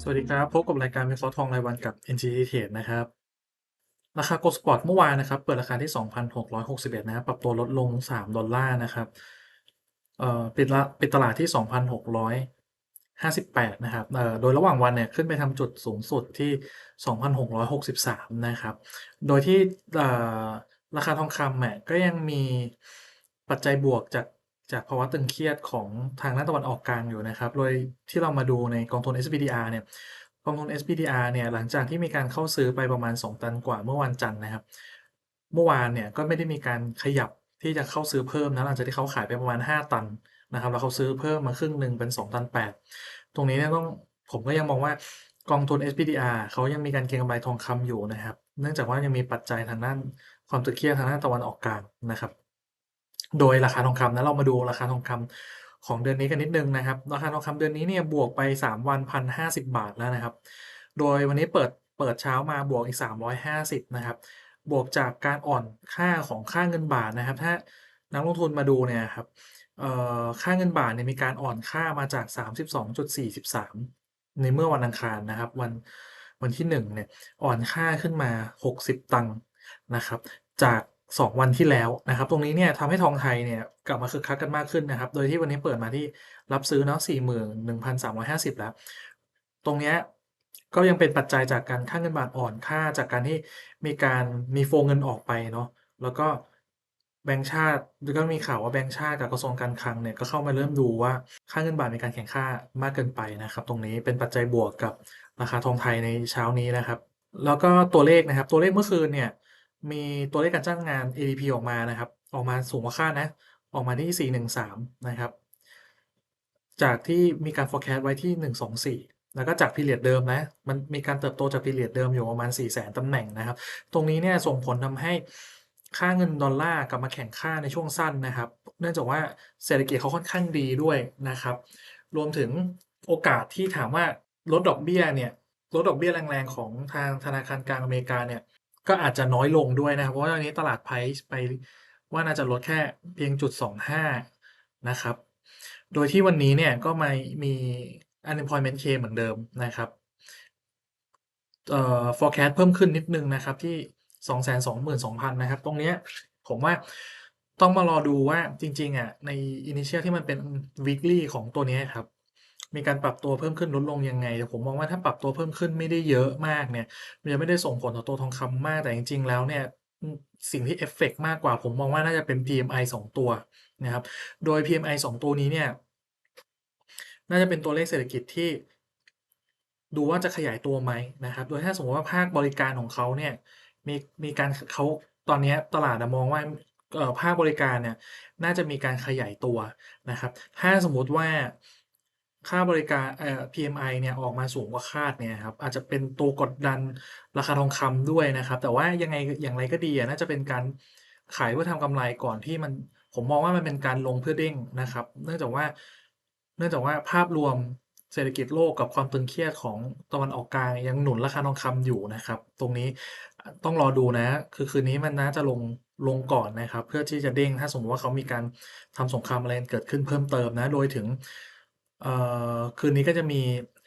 สวัสดีครับ พบกับรายการวิเคราะห์ทองรายวันกับ NTT Trade นะครับ ราคา Gold Spot เมื่อวานนะครับ เปิดราคาที่ 2,661 นะครับปรับตัวลดลง 3 ดอลลาร์นะครับเอ่อปิดละปิดตลาดที่ 2,658 นะครับเอ่อโดยระหว่างวันเนี่ยขึ้นไปทำจุดสูงสุดที่ 2,663 นะครับ โดยที่เอ่อราคาทองคำเนี่ยก็ยังมีปัจจัยบวกจาก จากภาวะตึงเครียดของทางด้านตะวันออกกลางอยู่นะครับ โดยที่เรามาดูในกองทุน SPDR เนี่ย กองทุน SPDR เนี่ย หลังจากที่มีการเข้าซื้อไปประมาณ 2 ตันกว่าเมื่อวันจันทร์นะครับ เมื่อวานเนี่ยก็ไม่ได้มีการขยับที่จะเข้าซื้อเพิ่มนะ หลังจากที่เขาขายไปประมาณ 5 ตันนะครับ แล้วเขาซื้อเพิ่มมาครึ่งหนึ่งเป็น 2 ตัน 8 ตรงนี้เนี่ยต้องผมก็ยังมองว่ากองทุน SPDR เขายังมีการเก็งกำไรทองคำอยู่นะครับ เนื่องจากว่ายังมีปัจจัยทางด้านความตึงเครียดทางด้านตะวันออกกลางนะครับ โดยราคาทองคำนะเรามาดูราคาทองคำของเดือนนี้กันนิดนึงนะครับราคาทองคำเดือนนี้เนี่ยบวกไป 3 วันพันห้าสิบาทแล้วนะครับ โดยวันนี้เปิดเปิดเช้ามาบวกอีก 350นะครับบวกจากการอ่อนค่าของค่าเงินบาทนะครับ ถ้านักลงทุนมาดูเนี่ยครับค่าเงินบาทเนี่ยมีการอ่อนค่ามาจาก 32.43 ในเมื่อวันอังคารนะครับ วันวันที่1เนี่ยอ่อนค่าขึ้นมา 60 ตังค์นะครับ จาก 2 วันที่แล้วนะครับ ตรงนี้เนี่ยทำให้ทองไทยเนี่ยกลับมาคึกคักกันมากขึ้นนะครับ โดยที่วันนี้เปิดมาที่รับซื้อเนาะ41,350 แล้ว ตรงเนี้ยก็ยังเป็นปัจจัยจากการค่าเงินบาทอ่อนค่าจากการที่มีการมีโฟลเงินออกไปเนาะแล้วก็แบงก์ชาติก็มีข่าวว่าแบงก์ชาติกับกระทรวงการคลังเนี่ยก็เข้ามาเริ่มดูว่าค่าเงินบาทมีการแข่งค่ามากเกินไปนะครับ ตรงนี้เป็นปัจจัยบวกกับราคาทองไทยในเช้านี้นะครับ แล้วก็ตัวเลขนะครับ ตัวเลขเมื่อคืนเนี่ย มีตัวเลขการจ้างงาน ADP ออกมานะครับ ออกมาสูงกว่าคาดนะ ออกมาที่ 413 นะครับ จากที่มีการ forecast ไว้ที่ 124แล้วก็จาก period เดิมนะ มันมีการเติบโตจาก period เดิมอยู่ประมาณ 4 0 0 0 0ตำแหน่งนะครับ ตรงนี้เนี่ยส่งผลทำให้ค่าเงินดอลลาร์กลับมาแข่งค่าในช่วงสั้นนะครับ เนื่องจากว่าเศรษฐกิจเขาค่อนข้างดีด้วยนะครับ รวมถึงโอกาสที่ถามว่าลดดอกเบี้ยเนี่ย ลดดอกเบี้ยแรงๆของทางธนาคารกลางอเมริกาเนี่ย ก็อาจจะน้อยลงด้วยนะครับเพราะว่าตอนนี้ตลาดไพรซ์ไปว่าน่าจะลดแค่เพียงจุด25นะครับ โดยที่วันนี้เนี่ยก็มามี unemployment claim เหมือนเดิมนะครับเอ่อ forecast เพิ่มขึ้นนิดนึงนะครับที่ 222,000 นะครับ ตรงเนี้ยผมว่าต้องมารอดูว่าจริง ๆอะใน initial ที่มันเป็น weekly ของตัวนี้ครับ มีการปรับตัวเพิ่มขึ้นลดลงยังไง แต่ผมมองว่าถ้าปรับตัวเพิ่มขึ้นไม่ได้เยอะมากเนี่ยมันจะไม่ได้ส่งผลต่อตัวทองคำมากแต่จริง ๆ แล้วเนี่ยสิ่งที่เอฟเฟกต์มากกว่า ผมมองว่าน่าจะเป็น PMI 2 ตัวนะครับ โดย PMI 2 ตัวนี้เนี่ยน่าจะเป็นตัวเลขเศรษฐกิจที่ดูว่าจะขยายตัวไหมนะครับ โดยถ้าสมมติว่าภาคบริการของเขาเนี่ยมีมีการเขาตอนนี้ตลาดมองว่าภาคบริการเนี่ยน่าจะมีการขยายตัวนะครับ ถ้าสมมติว่า ค่าบริการเอ่อ PMI เนี่ยออกมาสูงกว่าคาดเนี่ยครับอาจจะเป็นตัวกดดันราคาทองคำด้วยนะครับ แต่ว่ายังไงอย่างไรก็ดีน่าจะเป็นการขายเพื่อทำกำไรก่อนที่มันผมมองว่ามันเป็นการลงเพื่อเด้งนะครับ เนื่องจากว่าเนื่องจากว่าภาพรวมเศรษฐกิจโลกกับความตึงเครียดของตะวันออกกลางยังหนุนราคาทองคำอยู่นะครับ ตรงนี้ต้องรอดูนะ คือคืนนี้มันน่าจะลงลงก่อนนะครับ เพื่อที่จะเด้งถ้าสมมติว่าเขามีการทำสงครามอะไรเกิดขึ้นเพิ่มเติมนะ โดยถึง เอ่อ คืนนี้ก็จะมี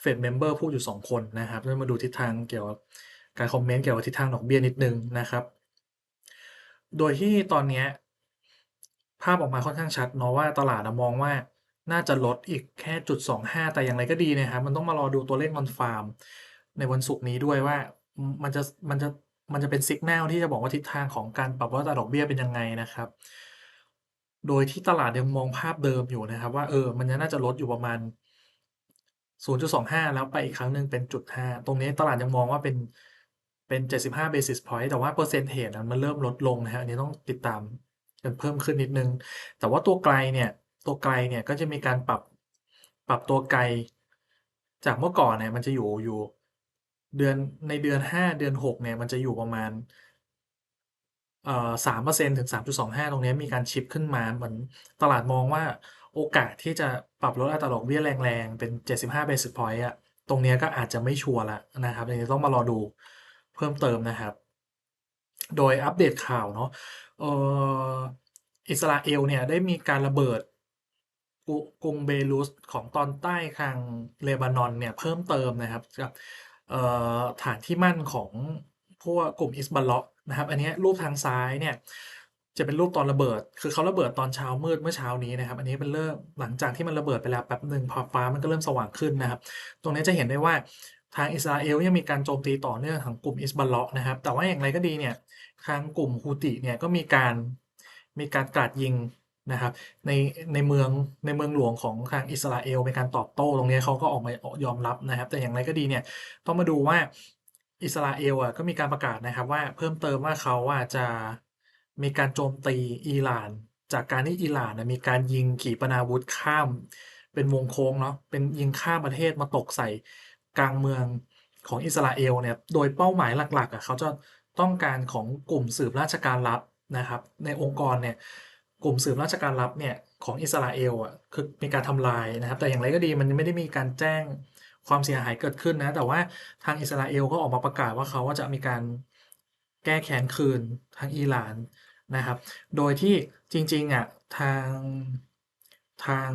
เฟดเมมเบอร์พูดอยู่ 2 คนนะครับ เพื่อมาดูทิศทางเกี่ยวกับการคอมเมนต์เกี่ยวกับทิศทางดอกเบี้ยนิดนึงนะครับ โดยที่ตอนเนี้ย ภาพออกมาค่อนข้างชัดเนาะว่า ตลาดมองว่าน่าจะลดอีกแค่จุด25 แต่อย่างไรก็ดีนะครับ มันต้องมารอดูตัวเลขนอนฟาร์ม ในวันศุกร์นี้ด้วยว่ามันจะมันจะมันจะเป็นสัญญาณที่จะบอกว่าทิศทางของการปรับลดอัตราดอกเบี้ยเป็นยังไงนะครับ โดยที่ตลาดยังมองภาพเดิมอยู่นะครับว่าเออมันน่าจะลดอยู่ประมาณ 0.25 แล้วไปอีกครั้งหนึ่งเป็นจุด5ตรงนี้ตลาดยังมองว่าเป็นเป็น 75 basis point แต่ว่าเปอร์เซ็นต์เทจมันเริ่มลดลงนะฮะอันนี้ต้องติดตามกันเพิ่มขึ้นนิดนึง แต่ว่าตัวไกลเนี่ยตัวไกลเนี่ยก็จะมีการปรับปรับตัวไกล จากเมื่อก่อนเนี่ยมันจะอยู่อยู่เดือนในเดือน 5 เดือน 6เนี่ยมันจะอยู่ประมาณ เอ่อ3%ถึง3.25ตรงนี้มีการชิปขึ้นมาเหมือนตลาดมองว่าโอกาสที่จะปรับลดอัตราดอกเบี้ยแรงๆ เป็น 75 basis point อะตรงนี้ก็อาจจะไม่ชัวร์ละนะครับอันนี้ต้องมารอดูเพิ่มเติมนะครับ โดยอัปเดตข่าวเนาะเอ่ออิสราเอลเนี่ยได้มีการระเบิดกรุงเบรุตของตอนใต้ทางเลบานอนเนี่ยเพิ่มเติมนะครับกับฐานที่มั่นของพวกกลุ่มอิสบัลเลาะ นะครับ อันนี้รูปทางซ้ายเนี่ยจะเป็นรูปตอนระเบิด คือเขาระเบิดตอนเช้ามืดเมื่อเช้านี้นะครับ อันนี้เป็นเริ่มหลังจากที่มันระเบิดไปแล้วแป๊บหนึ่งพอฟ้ามันก็เริ่มสว่างขึ้นนะครับ ตรงนี้จะเห็นได้ว่าทางอิสราเอลยังมีการโจมตีต่อเนื่องของกลุ่มอิสบัลเลาะนะครับ แต่ว่าอย่างไรก็ดีเนี่ย ทางกลุ่มฮูติเนี่ยก็มีการมีการกราดยิงนะครับในในเมืองในเมืองหลวงของทางอิสราเอลเป็นการตอบโต้ตรงนี้เขาก็ออกมายอมรับนะครับ แต่อย่างไรก็ดีเนี่ยต้องมาดูว่า อิสราเอลอะก็มีการประกาศนะครับว่าเพิ่มเติมว่าเขาอะจะมีการโจมตีอิหร่าน จากการที่อิหร่านนะมีการยิงขีปนาวุธข้าม เป็นวงโค้งเนาะเป็นยิงข้ามประเทศมาตกใส่กลางเมืองของอิสราเอลเนี่ยโดยเป้าหมายหลักๆอะเขาจะต้องการของกลุ่มสืบราชการลับนะครับ ในองค์กรเนี่ยกลุ่มสืบราชการลับเนี่ย ของอิสราเอลอะคือมีการทำลายนะครับ แต่อย่างไรก็ดีมันไม่ได้มีการแจ้งความเสียหายเกิดขึ้นนะ แต่ว่าทางอิสราเอลก็ออกมาประกาศว่าเขาว่าจะมีการแก้แค้นคืนทางอิหร่านนะครับ โดยที่จริงๆอะทางทาง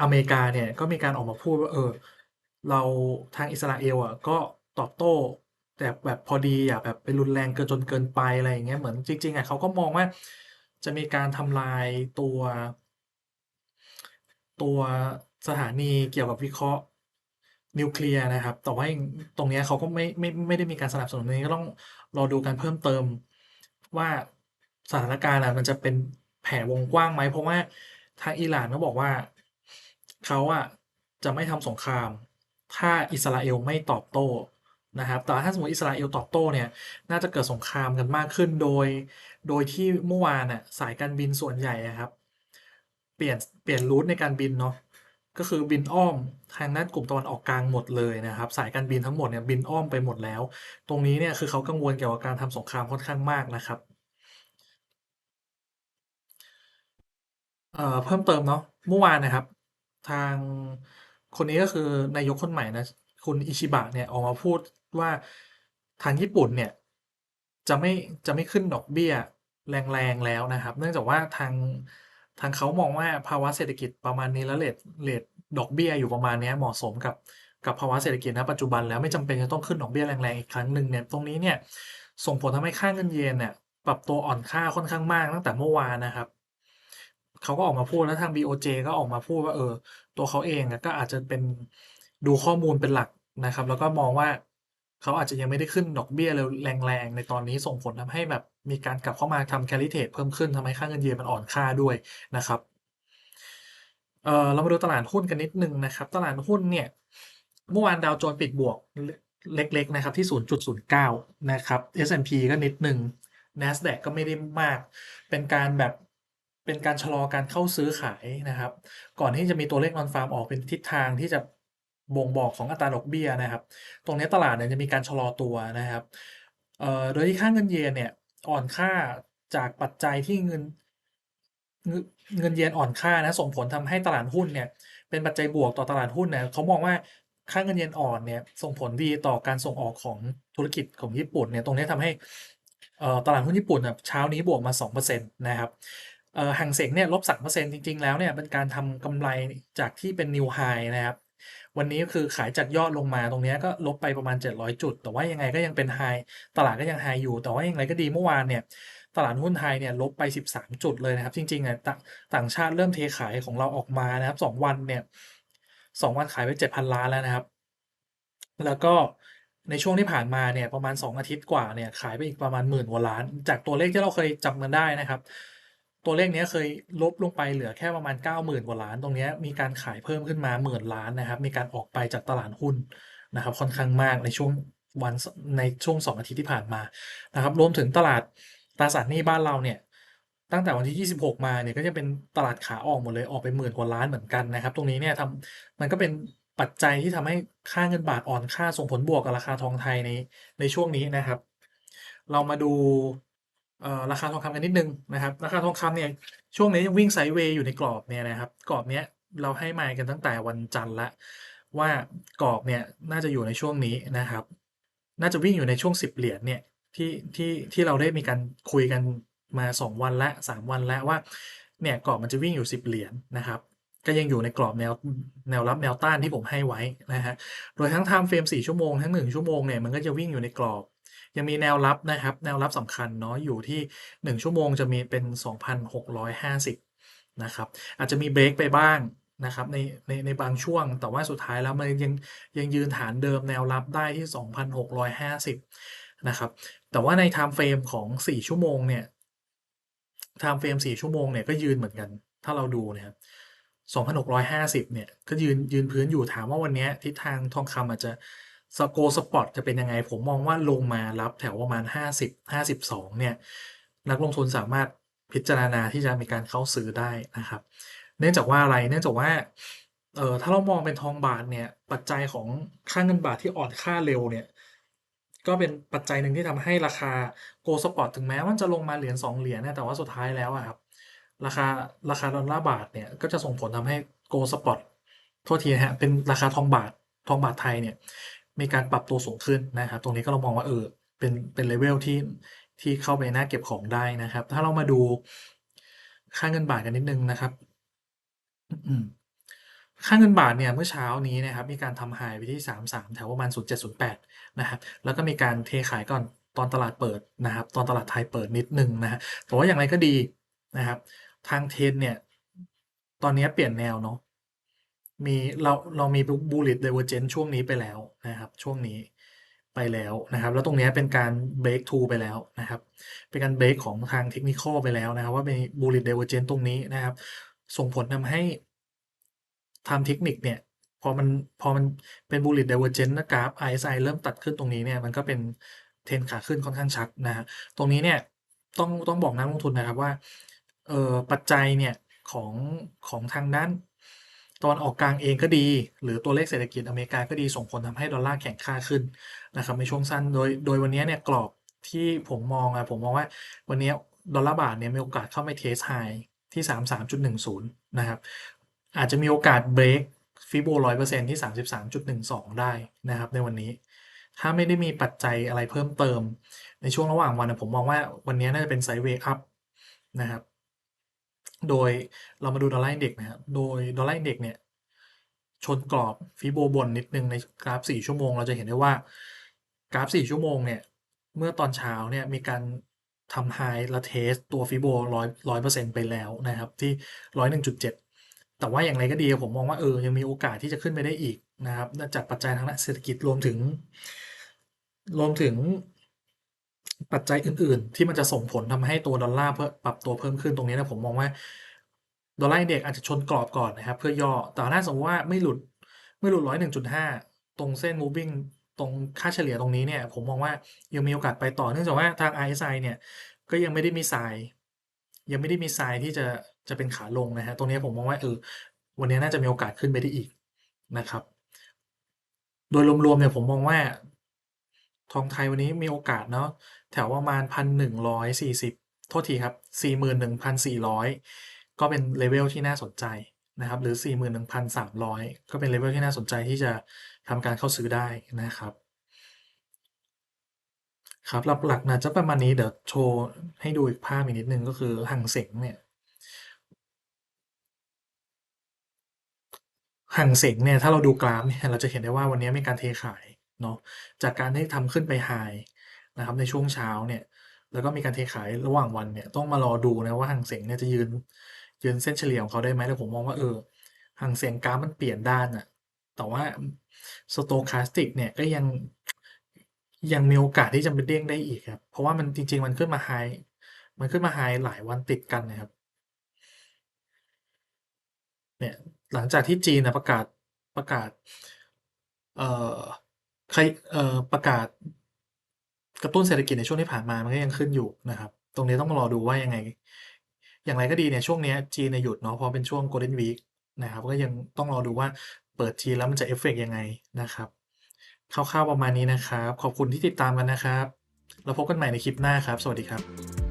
อเมริกาเนี่ยก็มีการออกมาพูดว่าเออเราทางอิสราเอลอะก็ตอบโต้แต่แบบพอดีอย่าแบบไปรุนแรงเกินจนเกินไปอะไรอย่างเงี้ยเหมือนจริงๆอะเขาก็มองว่าจะมีการทำลายตัว ตัวสถานีเกี่ยวกับวิเคราะห์นิวเคลียร์นะครับ แต่ว่าตรงนี้เขาก็ไม่ไม่ไม่ได้มีการสนับสนุนนี้ก็ต้องรอดูกันเพิ่มเติมว่าสถานการณ์อะมันจะเป็นแผ่วงกว้างไหมเพราะว่าทางอิหร่านก็บอกว่าเขาอะจะไม่ทำสงคราม ถ้าอิสราเอลไม่ตอบโต้นะครับแต่ถ้าสมมติอิสราเอลตอบโต้เนี่ยน่าจะเกิดสงครามกันมากขึ้นโดย โดยที่เมื่อวานน่ะสายการบินส่วนใหญ่ครับ เปลี่ยนเปลี่ยนรูทในการบินเนาะก็คือบินอ้อมทางด้านกลุ่มตะวันออกกลางหมดเลยนะครับ สายการบินทั้งหมดเนี่ยบินอ้อมไปหมดแล้ว ตรงนี้เนี่ยคือเขากังวลเกี่ยวกับการทำสงครามค่อนข้างมากนะครับเอ่อเพิ่มเติมเนาะเมื่อวานนะครับ ทางคนนี้ก็คือนายกคนใหม่นะคุณอิชิบะเนี่ยออกมาพูดว่าทางญี่ปุ่นเนี่ยจะไม่จะไม่ขึ้นดอกเบี้ยแรงๆแล้วนะครับ เนื่องจากว่าทาง ทางเขามองว่าภาวะเศรษฐกิจประมาณนี้แล้วเรทเรทดอกเบี้ยอยู่ประมาณนี้เหมาะสมกับกับภาวะเศรษฐกิจณปัจจุบันแล้วไม่จำเป็นจะต้องขึ้นดอกเบี้ยแรงๆอีกครั้งหนึ่งเนี่ยตรงนี้เนี่ยส่งผลทำให้ค่าเงินเยนเนี่ยปรับตัวอ่อนค่าค่อนข้างมากตั้งแต่เมื่อวานนะครับเขาก็ออกมาพูดแล้วทาง BOJ ก็ออกมาพูดว่าเออตัวเขาเองก็อาจจะเป็นดูข้อมูลเป็นหลักนะครับ แล้วก็มองว่า เขาอาจจะยังไม่ได้ขึ้นดอกเบี้ยเร็วแรงๆ ในตอนนี้ส่งผลทำให้แบบมีการกลับเข้ามาทำ carry trade เพิ่มขึ้นทำให้ค่าเงินเยนมันอ่อนค่าด้วยนะครับเออเรามาดูตลาดหุ้นกันนิดนึงนะครับ ตลาดหุ้นเนี่ยเมื่อวานดาวโจนส์ปิดบวกเล็กๆนะครับที่ 0.09 นะครับ S&P ก็นิดหนึ่ง NASDAQ ก็ไม่ได้มาก เป็นการแบบเป็นการชะลอการเข้าซื้อขายนะครับ ก่อนที่จะมีตัวเลขนอนฟาร์มออกเป็นทิศทางที่จะ บ่งบอกของอัตราดอกเบี้ยนะครับ ตรงนี้ตลาดเนี่ยจะมีการชะลอตัวนะครับโดยที่ค่าเงินเยนเนี่ยอ่อนค่าจากปัจจัยที่เงินเงินเยนอ่อนค่านะส่งผลทำให้ตลาดหุ้นเนี่ยเป็นปัจจัยบวกต่อตลาดหุ้นเนะเขามองว่าค่าเงินเยนอ่อนเนี่ยส่งผลดีต่อการส่งออกของธุรกิจของญี่ปุ่นเนี่ยตรงนี้ทำให้ตลาดหุ้นญี่ปุ่นนะเช้านี้บวกมา 2%นะครับห่างเสงเนี่ยลบ3%จริง ๆ แล้วเนี่ยเป็นการทำกำไรจากที่เป็นนิวไฮนะครับ วันนี้ก็คือขายจากยอดลงมาตรงนี้ก็ลบไปประมาณ 700 จุด แต่ว่ายังไงก็ยังเป็นไฮตลาดก็ยังไฮอยู่ แต่ว่าย่างไรก็ดีเมื่อวานเนี่ยตลาดหุ้นไทยเนี่ยลบไป 13 จุดเลยนะครับ จริงๆอะตต่างชาติเริ่มเทขายของเราออกมานะครับ 2 วันเนี่ย 2 วันขายไป 7,000 ล้านแล้วนะครับ แล้วก็ในช่วงที่ผ่านมาเนี่ยประมาณ 2 อาทิตย์กว่าเนี่ยขายไปอีกประมาณหมื่นกว่าล้าน จากตัวเลขที่เราเคยจำกันได้นะครับ ตัวเลขนี้เคยลบลงไปเหลือแค่ประมาณ 90,000 กว่าล้าน ตรงนี้มีการขายเพิ่มขึ้นมาหมื่นล้านนะครับ มีการออกไปจากตลาดหุ้นนะครับ ค่อนข้างมากในช่วงวันในช่วง 2 อาทิตย์ที่ผ่านมานะครับ รวมถึงตลาดตราสารหนี้บ้านเราเนี่ยตั้งแต่วันที่ 26 มาเนี่ยก็จะเป็นตลาดขาออกหมดเลยออกไปหมื่นกว่าล้านเหมือนกันนะครับ ตรงนี้เนี่ยทำมันก็เป็นปัจจัยที่ทำให้ค่าเงินบาทอ่อนค่าส่งผลบวกกับราคาทองไทยในในช่วงนี้นะครับ เรามาดู เอ่อราคาทองคำกันนิดนึงนะครับ ราคาทองคำเนี่ยช่วงนี้ยังวิ่งไซด์เวย์อยู่ในกรอบเนี่ยนะครับกรอบเนี้ยเราให้มากันตั้งแต่วันจันทร์ละว่ากรอบเนี่ยน่าจะอยู่ในช่วงนี้นะครับ น่าจะวิ่งอยู่ในช่วง 10 เหรียญเนี่ยที่ที่ที่เราได้มีการคุยกันมา 2 วันและ3วันแล้วว่าเนี่ยกรอบมันจะวิ่งอยู่ 10 เหรียญนะครับก็ยังอยู่ในกรอบแนวแนวรับแนวต้านที่ผมให้ไว้นะครับโดยทั้งไทม์เฟรม4ชั่วโมงทั้ง 1 ชั่วโมงเนี่ยมันก็จะวิ่งอยู่ในกรอบ ยังมีแนวรับนะครับ แนวรับสำคัญเนาะอยู่ที่ 1 ชั่วโมงจะมีเป็น 2,650 นะครับ อาจจะมีเบรกไปบ้างนะครับในในในบางช่วงแต่ว่าสุดท้ายแล้วมันยังยังยืนฐานเดิมแนวรับได้ที่ 2,650 นะครับ แต่ว่าในไทม์เฟรมของ 4 ชั่วโมงเนี่ยไทม์เฟรม 4 ชั่วโมงเนี่ยก็ยืนเหมือนกัน ถ้าเราดูนะครับ2,650 เนี่ย ก็ยืนยืนพื้นอยู่ถามว่าวันนี้ทิศทางทองคำอาจจะ สโกสปอตจะเป็นยังไง ผมมองว่าลงมารับแถวประมาณ 50 52 เนี่ย นักลงทุนสามารถพิจารณาที่จะมีการเข้าซื้อได้นะครับ เนื่องจากว่าอะไรเนื่องจากว่าเออถ้าเรามองเป็นทองบาทเนี่ย ปัจจัยของค่าเงินบาทที่อ่อนค่าเร็วเนี่ย ก็เป็นปัจจัยหนึ่งที่ทำให้ราคา Gold Spot ถึงแม้ว่าจะลงมาเหรียญ2เหรียญเนี่ยแต่ว่าสุดท้ายแล้วอะครับ ราคาราคาดอลลาร์บาทเนี่ย ก็จะส่งผลทำให้ Gold Spot โทษทีนะเป็นราคาทองบาททองบาทไทยเนี่ย มีการปรับตัวสูงขึ้นนะครับ ตรงนี้ก็เรามองว่าเออเป็นเป็น level ที่ที่เข้าไปน่าเก็บของได้นะครับ ถ้าเรามาดูค่าเงินบาทกันนิดนึงนะครับค่าเงินบาทเนี่ยเมื่อเช้านี้นะครับ มีการทำ High ไปที่ 33 แถวประมาณ 0708 นะครับ แล้วก็มีการเทขายก่อนตอนตลาดเปิดนะครับ ตอนตลาดไทยเปิดนิดนึงนะครับแต่ว่าอย่างไรก็ดีนะครับ ทาง Trend เนี่ย ตอนนี้เปลี่ยนแนวเนาะมีเราเรามี bullish divergence ช่วงนี้ไปแล้ว ช่วงนี้ไปแล้วนะครับ แล้วตรงนี้เป็นการ break t o ไปแล้วนะครับ เป็นการ break ของทาง Technical ไปแล้วนะครับ ว่ามี bullish divergence ตรงนี้นะครับ ส่งผลทำให้ Time Technic เนี่ยพอมันพอมันเป็น bullish divergence แล้วกราฟ RSI เริ่มตัดขึ้นตรงนี้เนี่ยมันก็เป็น Trend ขาขึ้นค่อนข้างชัดนะครับตรงนี้เนี่ยต้องต้องบอกนักลงทุนนะครับว่าเออปัจจัยเนี่ยของของทางด้าน ตะวันออกกลางเองก็ดี หรือตัวเลขเศรษฐกิจอเมริกาก็ดีส่งผลทำให้ดอลลาร์แข็งค่าขึ้นนะครับในช่วงสั้นโดยโดยวันนี้เนี่ยกรอบที่ผมมองอะผมมองว่าวันนี้ดอลลาร์บาทเนี่ยมีโอกาสเข้าไปเทสต์ High ที่ 33.10 นะครับ อาจจะมีโอกาสเบรก Fibo 100%ที่ 33.12 ได้นะครับในวันนี้ ถ้าไม่ได้มีปัจจัยอะไรเพิ่มเติม ในช่วงระหว่างวันอะผมมองว่าวันนี้น่าจะเป็น Sideways up นะครับ โดยเรามาดูดอลลาร์อินเด็กซ์นะครับ โดยดอลลาร์อินเด็กซ์เนี่ยชนกรอบ Fibo บนนิดนึงในกราฟ 4 ชั่วโมง เราจะเห็นได้ว่ากราฟ 4 ชั่วโมงเนี่ยเมื่อตอนเช้าเนี่ยมีการทำ High และเทสต์ตัว Fibo 100 100%ไปแล้วนะครับที่101.7แต่ว่าอย่างไรก็ดีผมมองว่าเออยังมีโอกาสที่จะขึ้นไปได้อีกนะครับจากปัจจัยทางด้านเศรษฐกิจรวมถึง รวมถึง ปัจจัยอื่น ๆ ที่มันจะส่งผลทำให้ตัวดอลลาร์เพิ่มปรับตัวเพิ่มขึ้นตรงนี้นะผมมองว่าดอลลาร์อินเด็กซ์อาจจะชนกรอบก่อนนะครับ เพื่อย่อแต่ถ้าสมมติว่าไม่หลุดไม่หลุด101.5ตรงเส้น Moving ตรงค่าเฉลี่ยตรงนี้เนี่ย ผมมองว่ายังมีโอกาสไปต่อเนื่องจากว่าทาง RSI เนี่ย ก็ยังไม่ได้มี Sign ยังไม่ได้มี Sign ที่จะจะเป็นขาลงนะครับตรงนี้ผมมองว่าเออวันนี้น่าจะมีโอกาสขึ้นไปได้อีกนะครับ โดยรวมๆเนี่ยผมมองว่าทองไทยวันนี้มีโอกาสเนาะ แถวประมาณ 1,140 โทษทีครับ 41,400 ก็เป็น level ที่น่าสนใจนะครับหรือ 41,300 ก็เป็น level ที่น่าสนใจที่จะทำการเข้าซื้อได้นะครับครับหลักๆน่าจะประมาณนี้เดี๋ยวโชว์ให้ดูอีกภาพอีกนิดนึงก็คือหังเสงเนี่ยหังเสงเนี่ยถ้าเราดูกราฟเนี่ยเราจะเห็นได้ว่าวันนี้มีการเทขายเนาะจากการที่ทำขึ้นไป High นะครับในช่วงเช้าเนี่ย แล้วก็มีการเทขายระหว่างวันเนี่ยต้องมารอดูนะว่าหังเสงเนี่ยจะยืนยืนเส้นเฉลี่ยของเขาได้ไหมแต่ผมมองว่าเออหังเสงกราฟมันเปลี่ยนด้านอะแต่ว่า Stochastic เนี่ยก็ยังยังมีโอกาสที่จะไปเด้งได้อีกครับ เพราะว่ามันจริง ๆ มันขึ้นมา High มันขึ้นมา High หลายวันติดกันนะครับเนี่ยหลังจากที่จีนนะประกาศประกาศเอ่อใครเอ่อประกาศ กระตุ้นเศรษฐกิจในช่วงที่ผ่านมามันก็ยังขึ้นอยู่นะครับ ตรงนี้ต้องรอดูว่ายังไง อย่างไรก็ดีเนี่ยช่วงนี้จีนน่ะหยุดเนาะเพราะเป็นช่วง Golden Week นะครับ ก็ยังต้องรอดูว่าเปิดจีนแล้วมันจะเอฟเฟกต์ยังไงนะครับคร่าวๆประมาณนี้นะครับ ขอบคุณที่ติดตามกันนะครับ แล้วพบกันใหม่ในคลิปหน้าครับ สวัสดีครับ